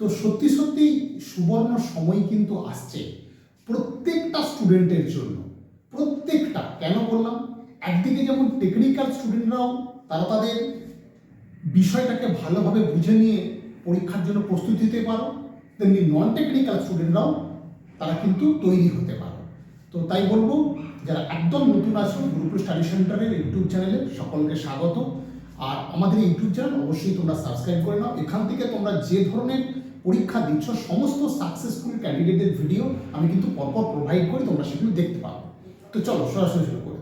তো সত্যি সত্যি সুবর্ণ সময় কিন্তু আসছে প্রত্যেকটা স্টুডেন্টের জন্য। প্রত্যেকটা। কেন বললাম? একদিকে যেমন টেকনিক্যাল স্টুডেন্টরাও তারা তাদের বিষয়টাকে ভালোভাবে বুঝে নিয়ে পরীক্ষার জন্য প্রস্তুতি নিতে পারো। তেমনি নন টেকনিক্যাল স্টুডেন্টরাও তারা কিন্তু তৈরি হতে পারো। তো তাই বলব, যারা একদম নতুন আছো গুরুকুল স্টাডি সেন্টারের ইউটিউব চ্যানেলে সকলকে স্বাগত। আর আমাদের ইউটিউব চ্যানেল অবশ্যই তোমরা সাবস্ক্রাইব করে নাও। এখান থেকে তোমরা যে ধরনের পরীক্ষা দিচ্ছ, সমস্ত সাকসেসফুল ক্যান্ডিডেটের ভিডিও আমি কিন্তু পরপর প্রোভাইড করি, তোমরা সেগুলো দেখতে পাবো তো চলো, সরাসরি শুরু করে।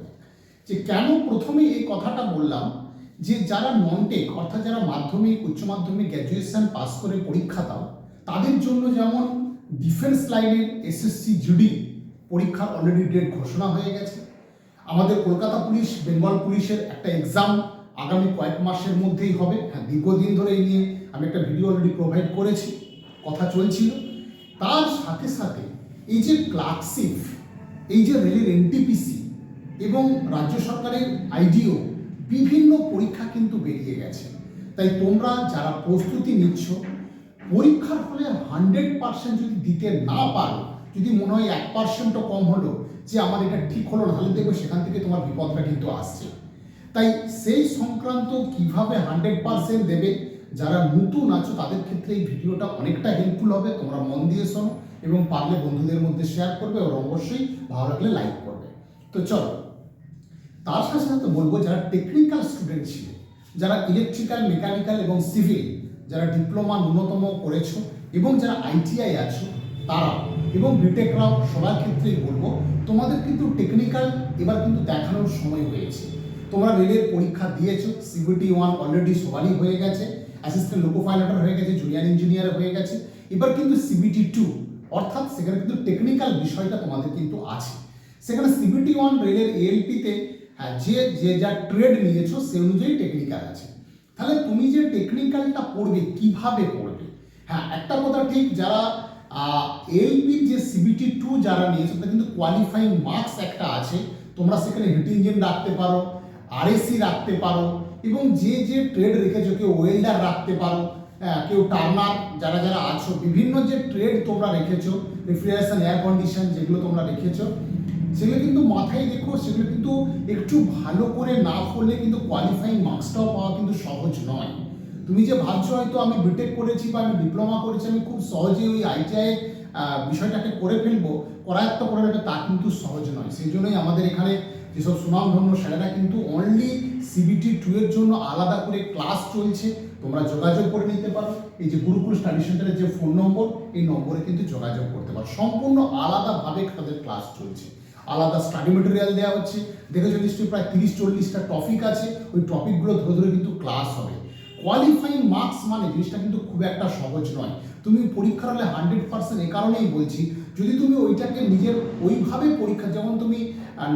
যে কেন প্রথমে এই কথাটা বললাম যে যারা নন টেক অর্থাৎ যারা মাধ্যমিক, উচ্চ মাধ্যমিক গ্র্যাজুয়েশন পাস করে পরীক্ষা দাও, তাদের জন্য যেমন ডিফেন্স লাইনের এসএসসি জিডি পরীক্ষার অলরেডি ডেট ঘোষণা হয়ে গেছে। আমাদের কলকাতা পুলিশ, বেঙ্গল পুলিশের একটা এক্সাম আগামী কয়েক মাসের মধ্যেই হবে। হ্যাঁ দীর্ঘদিন ধরে এই নিয়ে আমি একটা ভিডিও অলরেডি প্রোভাইড করেছি। কথা চলছিল। তার সাথে সাথে এই যে ক্লার্কশিপ এই যে রেলের এনটিপিসি এবং রাজ্য সরকারের আইডিও বিভিন্ন পরীক্ষা কিন্তু বেরিয়ে গেছে। তাই তোমরা যারা প্রস্তুতি নিচ্ছ, পরীক্ষার ফলে হান্ড্রেড পার্সেন্ট যদি দিতে না পারো, যদি মনে হয় এক পার্সেন্টও কম হলো, যে আমার এটা ঠিক হলো নাহলে দেখবে সেখান থেকে তোমার বিপদটা কিন্তু আসছে। তাই সেই সংক্রান্ত কীভাবে হান্ড্রেড পার্সেন্ট দেবে যারা নতুন আছো, তাদের ক্ষেত্রে এই ভিডিওটা অনেকটা হেল্পফুল হবে। তোমরা মন দিয়ে শোনো এবং পারলে বন্ধুদের মধ্যে শেয়ার করবে আর অবশ্যই ভালো লাগলে লাইক করবে। তো চলো, তার সাথে সাথে বলব যারা টেকনিক্যাল স্টুডেন্ট ছিল, যারা ইলেকট্রিক্যাল মেকানিক্যাল এবং সিভিল যারা ডিপ্লোমা ন্যূনতম করেছ এবং যারা আইটিআই আছো তারা এবং বিটেকরাও সবার ক্ষেত্রেই বলব, তোমাদের কিন্তু টেকনিক্যাল এবার কিন্তু দেখানোর সময় হয়েছে। তোমরা রেলের পরীক্ষা দিয়েছ সিবিটি ওয়ান অলরেডি সবারই হয়ে গেছে। অ্যাসিস্ট্যান্ট লোকো পাইলটার হয়ে গেছে জুনিয়র ইঞ্জিনিয়ার হয়ে গেছে। এবার কিন্তু সিবিটি টু অর্থাৎ সেখানে কিন্তু টেকনিক্যাল বিষয়টা তোমাদের কিন্তু আছে। সেখানে সিবিটি ওয়ান রেলের এএলপিতে হ্যাঁ যে যে যা ট্রেড নিয়েছো সে অনুযায়ী টেকনিক্যাল আছে। তাহলে তুমি যে টেকনিক্যালটা পড়বে, কীভাবে পড়বে? হ্যাঁ একটা কথা ঠিক, যারা এলপির যে সিবিটি টু যারা নিয়েছো, তাদের কিন্তু কোয়ালিফাইং মার্কস একটা আছে। তোমরা সেখানে হিট ইঞ্জিন রাখতে পারো আরএসি রাখতে পারো এবং যে যে ট্রেড রেখেছো কেউ ওয়েল্ডার রাখতে পারো হ্যাঁ, কেউ টার্নার যারা যারা আছো বিভিন্ন যে ট্রেড তোমরা রেখেছো রেফ্রিজারেশন এয়ার কন্ডিশন যেগুলো তোমরা রেখেছো সেগুলো কিন্তু মাথায় দেখো সেগুলো কিন্তু একটু ভালো করে না পড়লে কিন্তু কোয়ালিফাইং মার্কসটাও পাওয়া কিন্তু সহজ নয়। তুমি যে ভাবছ হয়তো আমি বিটেক করেছি বা আমি ডিপ্লোমা করেছি আমি খুব সহজেই ওই আইটিআই বিষয়টাকে করে ফেলব করায়ত্ত করে তা কিন্তু সহজ নয়। সেই জন্যই আমাদের এখানে যেসব সুনামধন্য স্যারেরা কিন্তু অনলি সিবিটি টু এর জন্য আলাদা করে ক্লাস চলছে। তোমরা যোগাযোগ করে নিতে পারো। এই যে গুরুকুল স্টাডি সেন্টারের যে ফোন নম্বর এই নম্বরে কিন্তু যোগাযোগ করতে পারো। সম্পূর্ণ আলাদাভাবে তাদের ক্লাস চলছে। আলাদা স্টাডি মেটেরিয়াল দেওয়া হচ্ছে। দেখেছ নিশ্চয়ই প্রায় তিরিশ চল্লিশটা টপিক আছে। ওই টপিকগুলো ধরে ধরে কিন্তু ক্লাস হবে। কোয়ালিফাইং মার্কস মানে জিনিসটা কিন্তু খুব একটা সহজ নয়। তুমি পরীক্ষার হলে হান্ড্রেড পার্সেন্ট এ কারণেই বলছি যদি তুমি ওইটাকে নিজের ওইভাবে পরীক্ষা, যেমন তুমি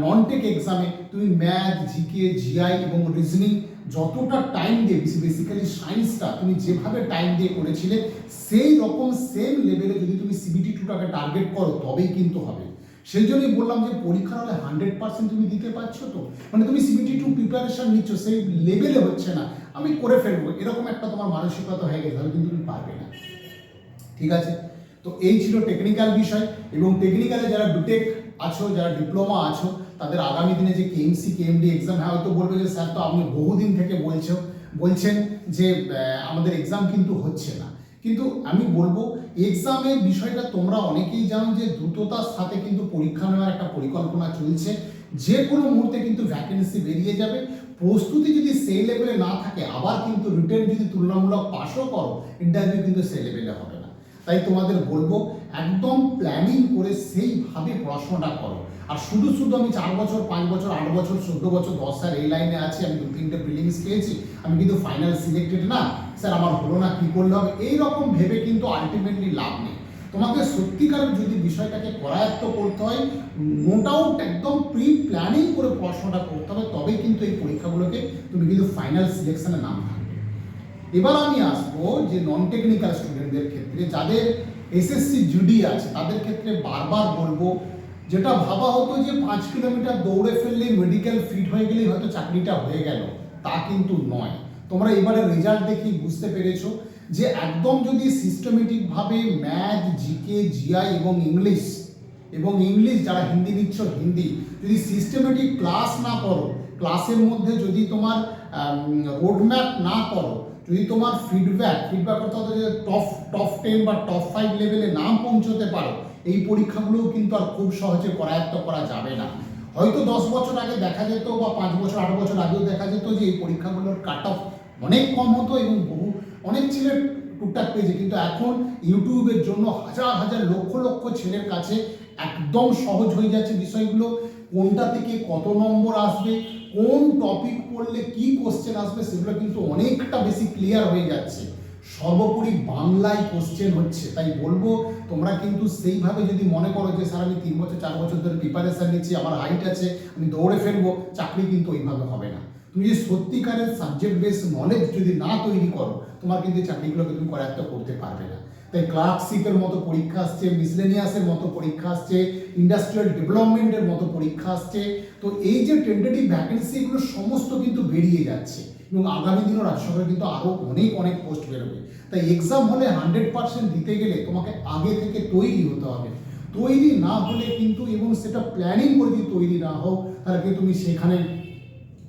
নন টেক এক্সামে তুমি ম্যাথ জিকে জিআই এবং রিজনিং যতটা টাইম দিয়ে বেসিক্যালি সায়েন্সটা তুমি যেভাবে টাইম দিয়ে করেছিলে, সেই রকম সেম লেভেলে যদি তুমি সিবিটি টুটাকে টার্গেট করো, তবেই কিন্তু হবে। সেই জন্যই বললাম যে পরীক্ষা হলে হান্ড্রেড পার্সেন্ট তুমি দিতে পারছ তো? মানে তুমি সিবিটি টু প্রিপারেশন নিচ্ছ, সেই লেভেলে হচ্ছে না। আমি করে ফেলব, এরকম একটা তোমার মানসিকতা হয়ে গেছে, তাহলে কিন্তু তুমি পারবে না। ঠিক আছে? তো এই ছিল টেকনিক্যাল বিষয় এবং টেকনিক্যালে যারা বিটেক আছো, যারা ডিপ্লোমা আছো, তাদের আগামী দিনে যে কেএমসি কেএমডি এক্সাম হ্যাঁ হয়তো বলবে যে স্যার, তো আপনি বহুদিন থেকে বলছো, বলছেন যে আমাদের এক্সাম কিন্তু হচ্ছে না। কিন্তু আমি বলব এক্সামের বিষয়টা তোমরা অনেকেই জানো যে দ্রুততার সাথে কিন্তু পরীক্ষা নেওয়ার একটা পরিকল্পনা চলছে। যে কোনো মুহূর্তে কিন্তু ভ্যাকেন্সি বেরিয়ে যাবে। প্রস্তুতি যদি সেই লেভেলে না থাকে, আবার কিন্তু রিটার্ন যদি তুলনামূলক পাশও করো ইন্টারভিউ কিন্তু সেই লেভেলে হবে তাই তোমাদের বলব, একদম প্ল্যানিং করে সেইভাবে পড়াশোনাটা করো। আর শুধু শুধু আমি চার বছর, পাঁচ বছর, আট বছর, চোদ্দ বছর, দশ সাল এই লাইনে আছি, আমি দু তিনটে প্রিলিমস পেয়েছি আমি কিন্তু ফাইনাল সিলেক্টেড না। স্যার, আমার হলো না, কী করলে হবে? এইরকম ভেবে কিন্তু আলটিমেটলি লাভ নেই। তোমাকে সত্যিকারের যদি বিষয়টাকে করায়ত্ত করতে হয় নো ডাউট একদম প্রি প্ল্যানিং করে পড়াশোনাটা করতে হবে, তবেই কিন্তু এই পরীক্ষাগুলোকে তুমি কিন্তু ফাইনাল সিলেকশনে নাম থাকবে এবার আমি আসব যে নন টেকনিক্যাল স্টুডেন্টদের ক্ষেত্রে, যাদের এসএসসি জুডি আছে, তাদের ক্ষেত্রে বারবার বলব, যেটা ভাবা হতো যে পাঁচ কিলোমিটার দৌড়ে ফেললে মেডিকেল ফিট হয়ে গেলেই হয়তো চাকরিটা হয়ে গেল। তা কিন্তু নয়। তোমরা এবারে রেজাল্ট দেখি বুঝতে পেরেছ যে একদম যদি সিস্টেমেটিকভাবে ম্যাথ জিকে জিআই এবং ইংলিশ এবং ইংলিশ যারা হিন্দি নিচ্ছ, হিন্দি, যদি সিস্টেমেটিক ক্লাস না করো ক্লাসের মধ্যে যদি তোমার রোডম্যাপ না করো যদি তোমার ফিডব্যাক ফিডব্যাক অর্থাৎ টপ টপ টেন বা টপ ফাইভ লেভেলে নাম পৌঁছতে পারো, এই পরীক্ষাগুলোও কিন্তু আর খুব সহজে করায়ত্ত করা যাবে না। হয়তো দশ বছর আগে দেখা যেত বা পাঁচ বছর, আট বছর আগেও দেখা যেত যে এই পরীক্ষাগুলোর কাট অফ অনেক কম হতো এবং বহু, অনেক ছেলে টুকটাক পেয়েছে। কিন্তু এখন ইউটিউবের জন্য হাজার হাজার লক্ষ লক্ষ ছেলের কাছে একদম সহজ হয়ে যাচ্ছে বিষয়গুলো। কোনটা থেকে কত নম্বর আসবে? কোন টপিক পড়লে কি কোশ্চেন আসবে সেগুলো কিন্তু অনেকটা বেশি ক্লিয়ার হয়ে যাচ্ছে। সর্বোপরি বাংলায় কোশ্চেন হচ্ছে, তাই বলব, তোমরা কিন্তু সেইভাবে যদি মনে করো যে, স্যার, আমি তিন বছর, চার বছর ধরে প্রিপারেশন নিচ্ছি, আমার হাইট আছে, আমি দৌড়ে ফেলব, চাকরি কিন্তু ওইভাবে হবে না। তুমি সত্যিকারের সাবজেক্ট বেস নলেজ যদি না তৈরি করো, তোমার কিন্তু চাকরিগুলোকে তুমি করায়ত্ত করতে পারবে না। তাই ক্লার্কশিপের মতো পরীক্ষা আসছে মিসলেনিয়াসের মতো পরীক্ষা আসছে ইন্ডাস্ট্রিয়াল ডেভেলপমেন্টের মতো পরীক্ষা আসছে। তো এই যে টেন্টেটিভ ভ্যাকেন্সি এগুলো সমস্ত কিন্তু বেরিয়ে যাচ্ছে। এবং আগামী দিনও রাজ্য সরকার কিন্তু আরও অনেক অনেক পোস্ট বেরোবে। তাই এক্সাম হলে হান্ড্রেড পার্সেন্ট দিতে গেলে তোমাকে আগে থেকে তৈরি হতে হবে। তৈরি না হলে কিন্তু, এবং সেটা প্ল্যানিং করে যদি তৈরি না হও, তাহলে কিন্তু তুমি সেখানে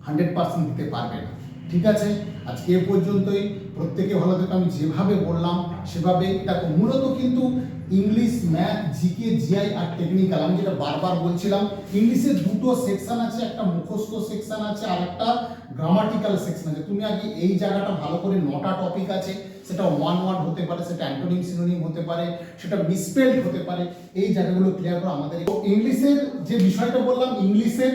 হান্ড্রেড পার্সেন্ট দিতে পারবে না। ঠিক আছে? আজকে এ পর্যন্তই। প্রত্যেকে ভালো থেকে। আমি যেভাবে বললাম, সেভাবে দেখো, মূলত কিন্তু ইংলিশ, ম্যাথ, জিকে, জিআই আর টেকনিক্যাল, আমি যেটা বারবার বলছিলাম ইংলিশের দুটো সেকশন আছে, একটা মুখস্থ সেকশন আছে আর একটা গ্রামাটিক্যাল সেকশন আছে। তুমি আগে এই জায়গাটা ভালো করে নটা টপিক আছে, সেটা ওয়ান ওয়ার্ড হতে পারে, সেটা অ্যান্টোনিম, সিনোনিম হতে পারে, সেটা মিসপেল্ড হতে পারে, এই জায়গাগুলো ক্লিয়ার করে আমাদের। ইংলিশের যে বিষয়টা বললাম, ইংলিশের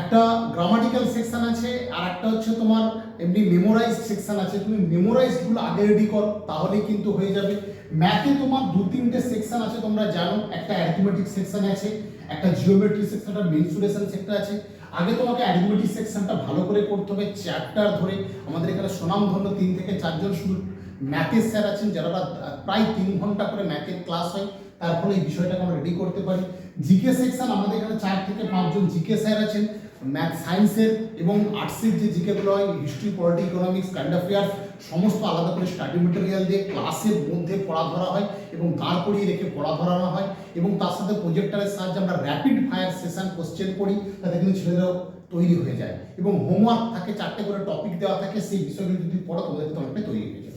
একটা গ্রামাটিক্যাল সেকশন আছে আর একটা হচ্ছে তোমার এমনি মেমোরাইজ সেকশন আছে। তুমি মেমোরাইজগুলো আগে রেডি করো তাহলে কিন্তু হয়ে যাবে। ম্যাথে তোমার দু তিনটে সেকশন আছে, তোমরা জানো। একটা অ্যারিথমেটিক সেকশন আছে, একটা জিওমেট্রি সেকশন একটা মেনসুরেশন সেক্টর আছে। আগে তোমাকে অ্যারিথমেটিক সেকশনটা ভালো করে করতে হবে চ্যাপ্টার ধরে। আমাদের এখানে সুনামধন্য তিন থেকে চারজন শুধু ম্যাথের স্যার আছেন যারা প্রায় তিন ঘণ্টা করে ম্যাথের ক্লাস হয়, তার ফলে এই বিষয়টাকে আমরা রেডি করতে পারি। জিকে সেকশন আমাদের এখানে চার থেকে পাঁচজন জিকে স্যার আছেন। ম্যাথ সায়েন্সের এবং আর্টসের যে জিকেগুলো হয় history polity economics current affairs সমস্ত আলাদা করে স্টাডি মেটেরিয়াল দিয়ে ক্লাসের মধ্যে পড়া ধরা হয় এবং দাঁড় করিয়ে রেখে পড়া ধরানো হয় এবং তার সাথে প্রজেক্টারের সাহায্যে আমরা র্যাপিড ফায়ার সেশন কোশ্চেন করি, তাতে কিন্তু ছেলেরাও তৈরি হয়ে যায় এবং হোমওয়ার্ক থাকে, চারটে করে টপিক দেওয়া থাকে, সেই বিষয়গুলো যদি পড়ো, তোমাদের অনেকটাই তৈরি হয়ে যাবে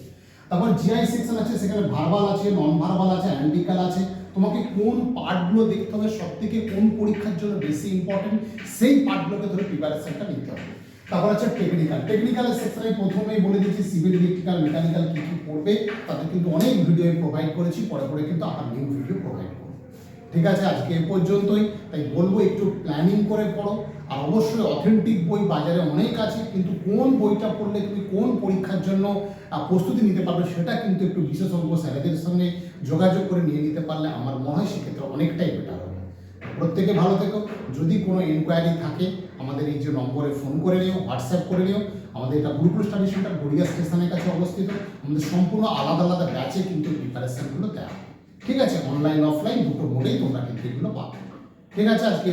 তারপর জিআই সেকশন আছে, সেখানে ভার্বাল আছে নন ভার্বাল আছে অ্যান্ডিকাল আছে। তোমাকে কোন পার্টগুলো দেখতে হবে সব থেকে কোন পরীক্ষার জন্য বেশি ইম্পর্টেন্ট সেই পার্টগুলোকে ধরে প্রিপারেশনটা নিতে হবে। তারপর আছে টেকনিক্যাল টেকনিক্যাল সেকশনে প্রথমেই বলে দিচ্ছি সিভিল ইলেকট্রিক্যাল মেকানিক্যাল কী কী পড়বে তাদের কিন্তু অনেক ভিডিও আমি প্রোভাইড করেছি, পরে পরে কিন্তু আবার নিউ ভিডিও প্রোভাইড ঠিক আছে? আজকে এ পর্যন্তই। তাই বলব একটু প্ল্যানিং করে পড়ো। আর অবশ্যই অথেন্টিক বই বাজারে অনেক আছে, কিন্তু কোন বইটা পড়লে তুমি কোন পরীক্ষার জন্য প্রস্তুতি নিতে পারবে সেটা কিন্তু একটু বিশেষজ্ঞ স্যারেদের সঙ্গে যোগাযোগ করে নিয়ে নিতে পারলে আমার মনে হয় সেক্ষেত্রে অনেকটাই বেটার হবে। প্রত্যেকে ভালো থেকো। যদি কোনো এনকোয়ারি থাকে, আমাদের এই যে নম্বরে ফোন করে নিও হোয়াটসঅ্যাপ করে নিও। আমাদের এটা গুরুকুল স্টাডি সেন্টার গড়িয়া স্টেশনের কাছে অবস্থিত। আমাদের সম্পূর্ণ আলাদা আলাদা ব্যাচে কিন্তু প্রিপারেশনগুলো দেওয়া। ঠিক আছে অনলাইন অফলাইন দুটো মোডেই তোমরা কিন্তু এগুলো পাবে। ঠিক আছে আজকে